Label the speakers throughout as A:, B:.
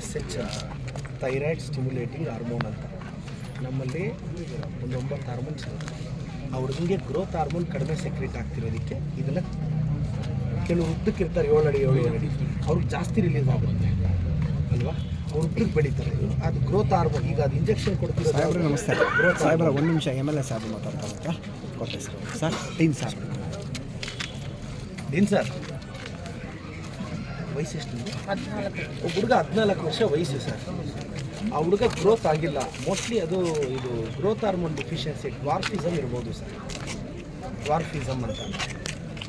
A: S H thyroid stimulating hormone ಅಂತ. ನಮ್ಮಲ್ಲಿ ಒಂದು ಒಂಬತ್ತು ಹಾರ್ಮೋನ್ಸ್ ಇರುತ್ತೆ. ಹುಡುಗನಿಗೆ ಗ್ರೋತ್ ಹಾರ್ಮೋನ್ ಕಡಿಮೆ ಸೆಕ್ರೇಟ್ ಆಗ್ತಿರೋದಕ್ಕೆ ಇದನ್ನು ಕೆಲವು ಉದ್ದಕ್ಕೆ ಇರ್ತಾರೆ ಏಳು ಅಡಿ ಏಳು ಅಡಿ. ಅವ್ರಿಗೆ ಜಾಸ್ತಿ ರಿಲೀಸ್ ಆಗುತ್ತೆ. ಅಲ್ವಾ? ಅವ್ರು ಉದ್ದಕ್ಕೆ ಬೆಳೀತಾರೆ. ಅದು ಗ್ರೋತ್ ಆರ್ಬೋದು. ಈಗ ಅದು ಇಂಜೆಕ್ಷನ್ ಕೊಡ್ತೀವಿ
B: ಸಾಹೇಬ್ರೆ ನಮಸ್ತೆ.
A: ಗ್ರೋತ್
B: ಸಾಹೇಬ್ರ ಒಂದು ನಿಮಿಷ ಎಂ ಎಲ್ ಎ ಸಾಹೇಬ್ ಮಾತಾಡ್ತಾರೆ ಕೊಟ್ಟೆ sir. Sir teen sir.
A: Dean sir. ವಯಸ್ಸೆಷ್ಟು? ಒಬ್ಬ ಹುಡುಗ ಹದಿನಾಲ್ಕು ವರ್ಷ ವಯಸ್ಸು ಸರ್. ಆ ಹುಡುಗ ಗ್ರೋತ್ ಆಗಿಲ್ಲ. ಮೋಸ್ಟ್ಲಿ ಅದು ಇದು ಗ್ರೋತ್ ಹಾರ್ಮೋನ್ ಡಿಫಿಷಿಯನ್ಸಿ ಡ್ವಾರ್ಫಿಸಮ್ ಇರ್ಬೋದು ಸರ್. ಡ್ವಾರ್ಫಿಸಮ್ ಅಂತ.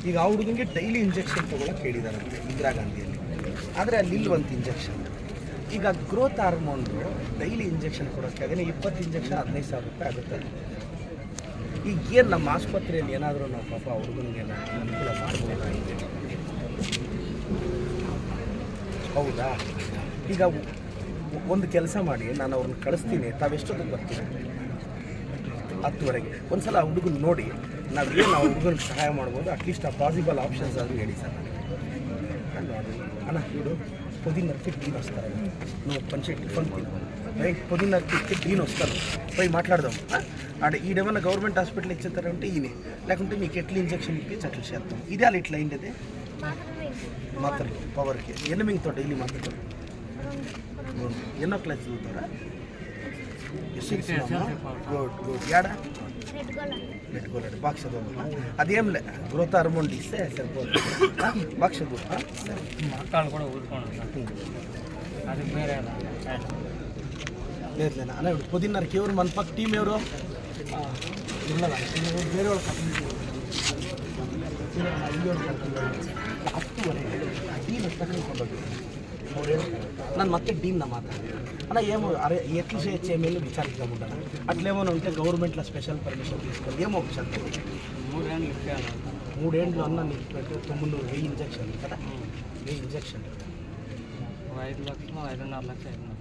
A: ಈಗ ಆ ಹುಡುಗನಿಗೆ ಡೈಲಿ ಇಂಜೆಕ್ಷನ್ ತೊಗೊಳಕ್ಕೆ ಹೇಳಿದಾರಂತೆ ಇಂದಿರಾ ಗಾಂಧಿಯಲ್ಲಿ. ಆದರೆ ಅಲ್ಲಿ ಇಲ್ವಂತ ಇಂಜೆಕ್ಷನ್ ಈಗ ಗ್ರೋತ್ ಹಾರ್ಮೋನ್ದು ಡೈಲಿ ಇಂಜೆಕ್ಷನ್ ಕೊಡೋಕ್ಕೆ ಅದೇ ಇಪ್ಪತ್ತು ಇಂಜೆಕ್ಷನ್ ಹದಿನೈದು ಸಾವಿರ ರೂಪಾಯಿ ಆಗುತ್ತೆ. ಈಗ ಏನು ನಮ್ಮ ಆಸ್ಪತ್ರೆಯಲ್ಲಿ ಏನಾದರೂ ನಾವು ಪಾಪ ಹುಡುಗನಿಗೆ ಅನುಕೂಲ ಮಾಡ್ಬೋದಾಗಿದೆ ಹೌದಾ? ಈಗ ಒಂದು ಕೆಲಸ ಮಾಡಿ, ನಾನು ಅವ್ರನ್ನ ಕಳಿಸ್ತೀನಿ, ತಾವೆಷ್ಟೊತ್ತಿಗೆ ಬರ್ತೀನಿ ಹತ್ತುವರೆಗೆ. ಒಂದು ಸಲ ಹುಡುಗನ ನೋಡಿ. ನಾವು ಏನು ಆ ಹುಡುಗನಿಗೆ ಸಹಾಯ ಮಾಡ್ಬೋದು ಅಟ್ಲೀಸ್ಟ್ ಆ ಪಾಸಿಬಲ್ ಆಪ್ಷನ್ಸ್ ಆದರೂ ಹೇಳಿ ಸರ್ ನಾನು ನೋಡಿ ಅಣ್ಣ ಇಡು పుదీనకి టీన్ వస్తారు నువ్వు పంచే టిఫన్ తిను రైట్ పుదీనకి టీన్ వస్తారు పోయి మాట్లాడదాం ఆ? ఆడ ఈడేమన్నా గవర్నమెంట్ హాస్పిటల్ ఇచ్చేస్తారంటే ఈయనే లేకుంటే మీకు ఎట్లా ఇంజక్షన్ ఇప్పించి అట్లా చేస్తాం ఇదే అలా ఇట్లా అయింది మాత్రలు పవర్కి ఎన్ని మింగుతావు డైలీ మాత్రలు ఎన్నో క్లాస్ చదువుతారా గుడ్ గుడ్ యాడా పెట్టుకోలేడు బాగా చదవమ్మా అదేం లే గ్రోత్ హార్మోన్ ఇస్తే సరిపోదు ఆ? బాగా చదువు ఆ? సరే
C: ಮಕ್ಕಳು ಕೂಡ ಊದ್ಕೊಂಡು ಅದು ಬೇರೆ ಅಲ್ಲ
A: లేదు లేదు అన్న ఇప్పుడు పొద్దున్నరకి ఎవరు మన పక్క టీం ఎవరు ఆ, ఉన్నదా ಇವ್ರು ಬೇರೆ ಒಳಗೆ ಹತ್ತುವರೆಗೆ ಡೀನ್ ಹತ್ರ ಕರ್ಕೊಂಡೋಗಿ ಅವ್ರು ಹೇಳ್ತಾರೆ ನಾನು ಮತ್ತೆ డీన్న మాట్లాడి అలా ఏమో అరే ఎట్లు చేయొచ్చు ఏమేమి విచారిద్దాం ఉండాలి అట్లేమైనా ఉంటే గవర్నమెంట్లో స్పెషల్ పర్మిషన్ తీసుకోండి ఏమో ఒకసారి మూడేళ్ళు అన్న నీకు పెట్టే తొమ్మిది వెయ్యి ఇంజక్షన్ కదా? వెయ్యి ఇంజక్షన్
C: ఐదు లక్షలు ఐదున్నర లక్షలు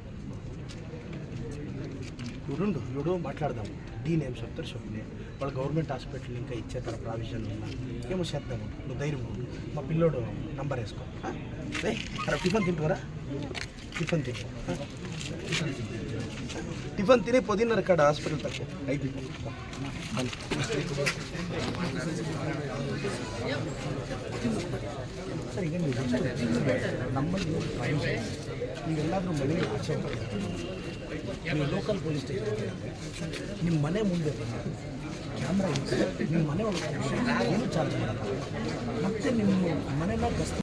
A: చూడండు చూడు మాట్లాడదాం దీని ఏం చెప్తారు చెప్పలే వాళ్ళు గవర్నమెంట్ హాస్పిటల్ ఇంకా ఇచ్చేతర ప్రావిజన్ ఉన్నా ఏమో చేద్దాము. నువ్వు ధైర్యం మా పిల్లోడు నంబర్ వేసుకో. అరే టిఫిన్ తింటువరా టిఫిన్ తింటు టిఫిన్ తినే. తిని పొద్దున్నర కాడ హాస్పిటల్ తక్కువ. అయిపోయి ಸರ್, ಈಗ ನೀವು ನಮ್ಮಲ್ಲಿ ನೀವೆಲ್ಲಾದರೂ ಮನೆಗೆ ಆಚೆ? ನೀವು ಲೋಕಲ್ ಪೊಲೀಸ್ ಸ್ಟೇಷನ್ ನಿಮ್ಮ ಮನೆ ಮುಂದೆ ಕ್ಯಾಮ್ರಾ ಇದೆ ನಿಮ್ಮ ಮನೆ ಒಳಗೆ ಏನು ಚಾರ್ಜ್ ಮಾಡಲ್ಲ ಮತ್ತೆ ನಿಮ್ಮ ಮನೆನ ಗಸ್ತು